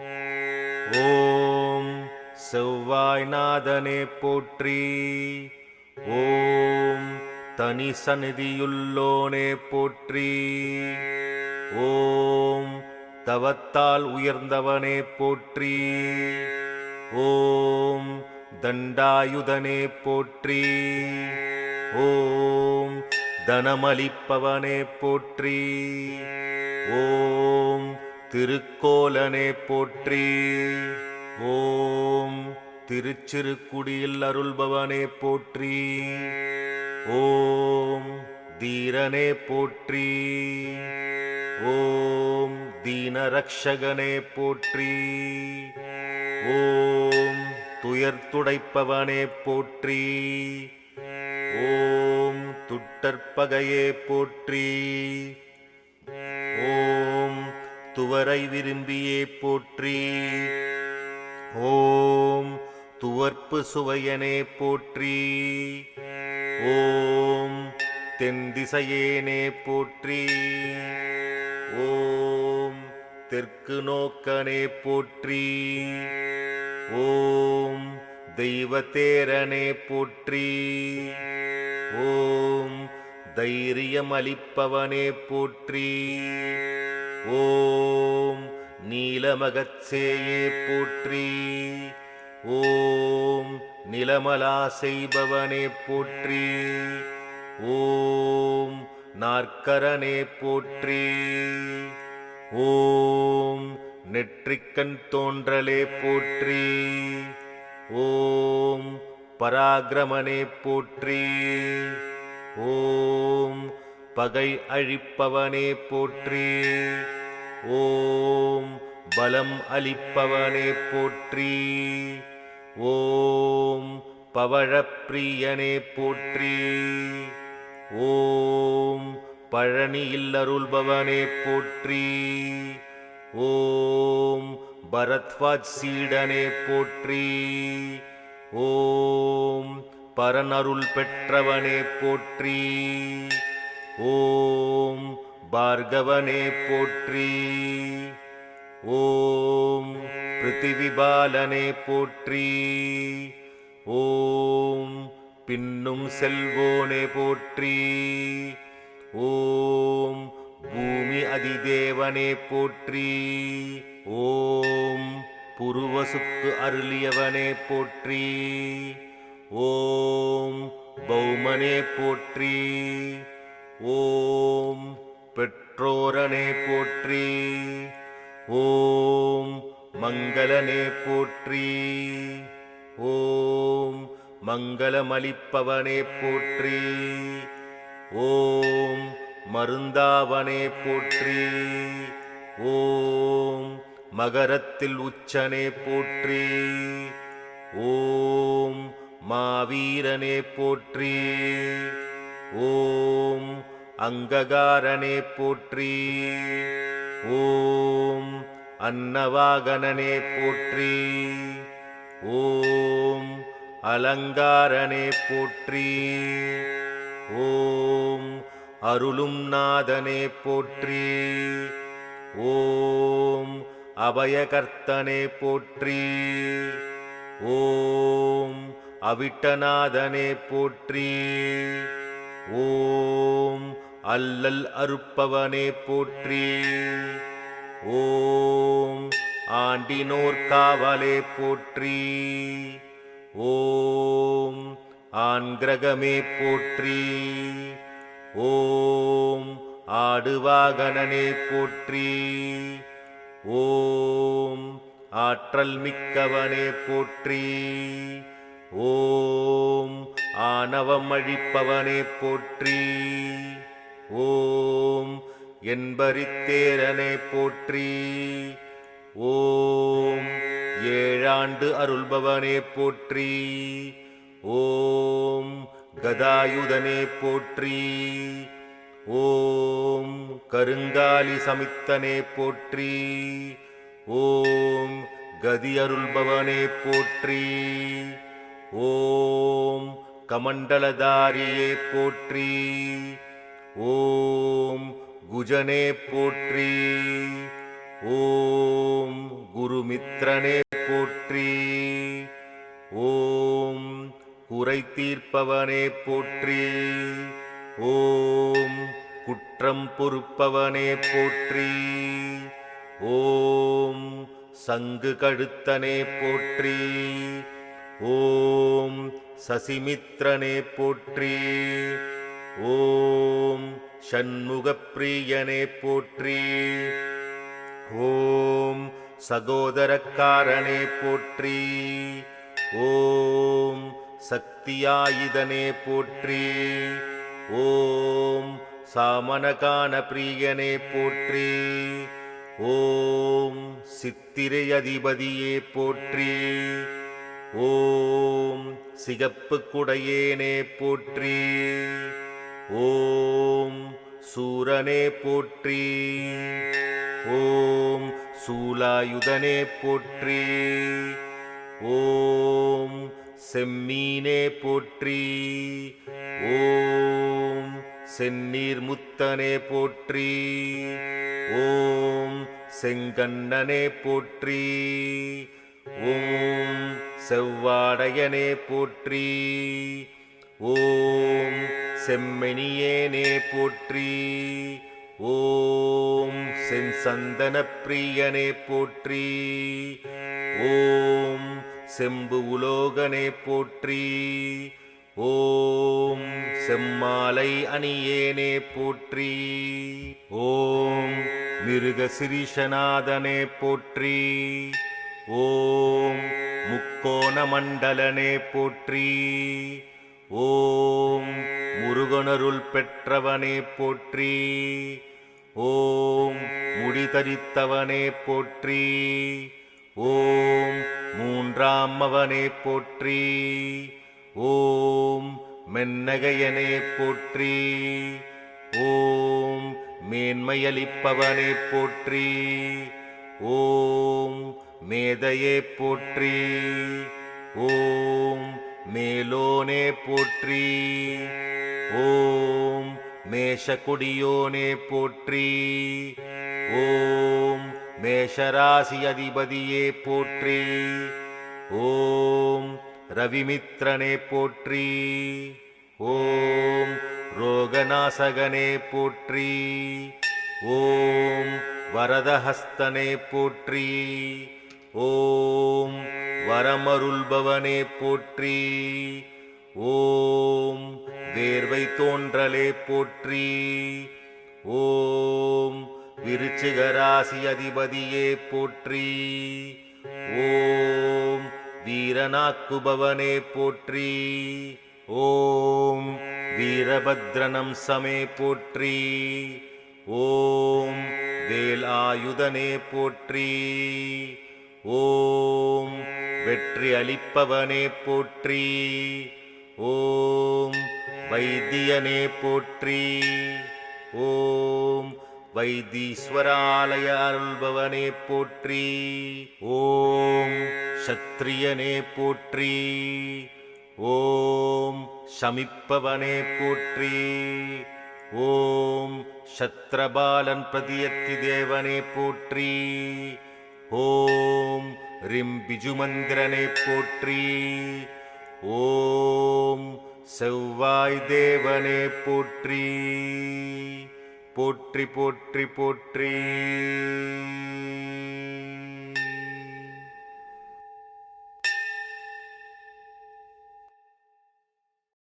ஓம் செவ்வாய்நாதனே போற்றி. ஓம் தனி சந்நிதியுள்ளோனே போற்றி. ஓம் தவத்தால் உயர்ந்தவனே போற்றி. ஓம் தண்டாயுதனே போற்றி. ஓம் தனமளிப்பவனே போற்றி. ஓம் திருக்கோலனே போற்றி. ஓம் திருச்சிறுக்குடியில் அருள்பவனே போற்றி. ஓம் தீரனே போற்றி. ஓம் தீனரக்ஷகனே போற்றி. ஓம் துயர்த்துடைப்பவனே போற்றி. ஓம் துட்டற்பகையே போற்றி. ஓம் துவரை விரும்பியே போற்றி. ஓம் துவர்ப்பு சுவையனே போற்றி. ஓம் தென் திசையேனே போற்றி. ஓம் தெற்கு நோக்கனே போற்றி. ஓம் தெய்வத்தேரனே போற்றி. ஓம் தைரியமளிப்பவனே போற்றி. ஓம் நீலமகச்சேயே போற்றி. ஓம் நிலமலா செய்பவனே போற்றி. ஓம் நாற்கரனே போற்றி. ஓம் நெற்றிக்கண் தோன்றலே போற்றி. ஓம் பராக்கிரமனே போற்றி. ஓம் பகை அழிப்பவனே போற்றி. ஓம் பலம் அளிப்பவனே போற்றி. ஓம் பவழப்பிரியனே போற்றி. ஓம் பழனியில் அருள்பவனே போற்றி. ஓம் பரத்வாஜ் சீடனே போற்றி. ஓம் பரனருள் பெற்றவனே போற்றி. ஓம் பார்கவனே போற்றி. ஓம் பிருத்திவிபாலனே போற்றி. ஓம் பின்னும் செல்வோனே போற்றி. ஓம் பூமி அதிதேவனே போற்றி. ஓம் புருவசுக்கு அருளியவனே போற்றி. ஓம் பௌமனே போற்றி. ஓம் பெற்றோரனே போற்றி. ஓம் மங்களனே போற்றி. ஓம் மங்களமளிப்பவனே போற்றி. ஓம் மருந்தாவனே போற்றி. ஓம் மகரத்தில் உச்சனே போற்றி. ஓம் மாவீரனே போற்றி. ஓம் அங்ககாரனே போற்றி. ஓம் அன்னவாகனனே போற்றி. ஓம் அலங்காரனே போற்றி. ஓம் அருளும் நாதனே போற்றி. ஓம் அபயகர்த்தனே போற்றி. ஓம் அவிட்டநாதனே போற்றி. ஓம் அல்லல் அறுப்பவனே போற்றி. ஓம் ஆண்டினோர் காவலே போற்றி. ஓம் ஆண்கிரகமே போற்றி. ஓம் ஆடுவாகனனே போற்றி. ஓம் ஆற்றல் மிக்கவனே போற்றி. ஓம் ஆணவம் அழிப்பவனே போற்றி. ஓம் என்பரித்தேரனை போற்றி. ஓம் ஏழாண்டு அருள்பவனே போற்றி. ஓம் கதாயுதனே போற்றி. ஓம் கருங்காலி சமித்தனே போற்றி. ஓம் கதி அருள்பவனே போற்றி. ஓம் கமண்டலதாரியே போற்றி. ஓம் குஜனே போற்றி. ஓம் குருமித்ரனே போற்றி. ஓம் குறை தீர்ப்பவனே போற்றி. ஓம் குற்றம் பொறுப்பவனே போற்றி. ஓம் சங்கு கழுத்தனே போற்றி. ஓம் சசிமித்ரனே போற்றி. சண்முகப்பிரியனே போற்றி. ஓம் சகோதரக்காரனே போற்றி. ஓம் சக்தியாயுதனே போற்றி. ஓம் சாமனகான பிரியனே போற்றி. ஓம் சித்திரை அதிபதியே போற்றி. ஓம் சிகப்பு குடையேனே போற்றி. ஓம் சூரனே போற்றி. ஓம் சூலாயுதனே போற்றி. ஓம் செம்மீனே போற்றி. ஓம் செந்நீர் முத்தனே போற்றி. ஓம் செங்கண்ணனே போற்றி. ஓம் செவ்வாடையனே போற்றி. ஓம் செம்மெனியேனே போற்றி. ஓம் செஞ்சந்தன பிரியனே போற்றி. ஓம் செம்பு உலோகனே போற்றி. ஓம் செம்மாலை அணியேனே போற்றி. ஓம் மிருகசிரீஷநாதனே போற்றி. ஓம் முக்கோண மண்டலனே போற்றி. ஓம் முருகனருள் பெற்றவனே போற்றி. ஓம் முடிதரித்தவனே போற்றி. ஓம் மூன்றாமவனே போற்றி. ஓம் மென்னகையனே போற்றி. ஓம் மேன்மையளிப்பவனே போற்றி. ஓம் மேதையே போற்றி. ஓம் மேலோனே போற்றி. ஓம் மேஷக்குடியோனே போற்றி. ஓம் மேஷராசி அதிபதியே போற்றி. ஓம் ரவிமித்ரனே போற்றி. ஓம் ரோகநாசகனே போற்றி. ஓம் வரதஹஸ்தனே போற்றி. ஓம் வரமருள்பவனே போற்றி. ஓம் வேர்வை தோன்றலே போற்றி. ஓம் விருச்சிகராசி அதிபதியே போற்றி. ஓம் வீரனாக்குபவனே போற்றி. ஓம் வீரபத்ரனம் சமே போற்றி. ஓம் வேல் ஆயுதனே போற்றி. ஓம். வெற்றி அளிப்பவனே போற்றி. ஓம். வைத்தியனே போற்றி. ஓம். வைத்தீஸ்வராலய அருள்பவனே போற்றி. ஓம். சத்திரியனே போற்றி. ஓம். சமிப்பவனே போற்றி. ஓம். சத்ரபாலன் பிரதியத்தி தேவனே போற்றி. ஓம் ரிம் பிஜுமந்திரனை போற்றி. ஓம் செவ்வாய் தேவனே போற்றி. போற்றி போற்றி போற்றி.